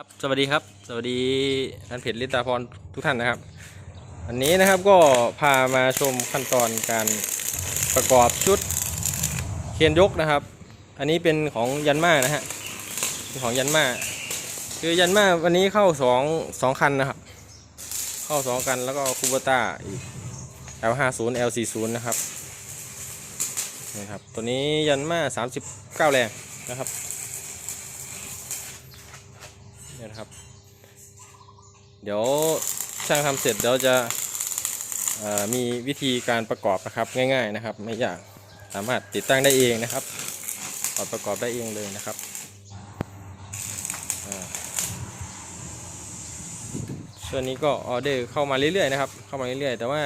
ครับสวัสดีครับ สวัสดีท่านเพจลิตาพรทุกท่านนะครับ อันนี้นะครับก็พามาชมขั้นตอนการประกอบชุดเคียนยกนะครับ อันนี้เป็นของยันมานะฮะของยันมาคือยันมาวันนี้เข้าสองสองคันนะครับ เข้าสองคันแล้วก็คูเบต้าอีก L50 L40 นะครับนี่ครับตัวนี้ยันมา39 แรงนะครับ เนี่ยนะครับ เดี๋ยวช่างทำเสร็จเดี๋ยวจะมีวิธีการประกอบนะครับง่าย ๆนะครับ ไม่ยากสามารถติดตั้งได้เองนะครับอดประกอบได้เองเลยนะครับอ่าช่วงนี้ก็ออเดอร์เข้ามาเรื่อยๆนะครับ เข้ามาเรื่อยๆ แต่ว่า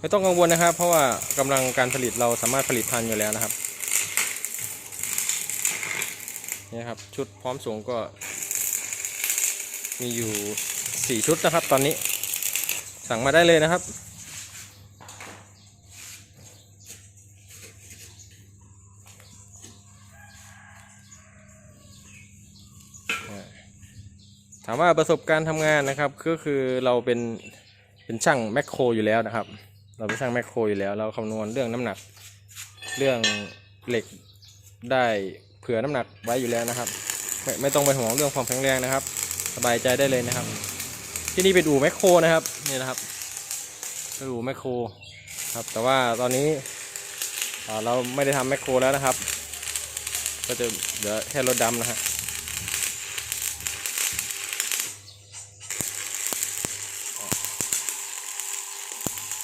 ไม่ต้องกังวลนะครับ เพราะว่ากำลังการผลิตเราสามารถผลิตทันอยู่แล้วนะครับนี่ครับชุดพร้อมส่งก็ มีอยู่4ชุดนะครับตอนนี้สั่งมาได้เลยนะครับถามว่าประสบการณ์ทำงานนะครับก็คือเราเป็นเป็นช่างแมคโครอยู่แล้วนะครับ เราเป็นช่างแมคโครอยู่แล้ว เราคำนวณเรื่องน้ำหนัก เรื่องเหล็กได้เผื่อน้ำหนักไว้อยู่แล้วนะครับ ไม่ไม่ต้องไปห่วงเรื่องความแข็งแรงนะครับ สบายใจได้เลยนะครับ ที่นี่เป็นอู่แมคโครนะครับนี่นะครับเป็นอู่แมคโครครับ แต่ว่าตอนนี้เราไม่ได้ทำแมคโครแล้วนะครับ ก็จะเหลือแค่รถดำนะฮะ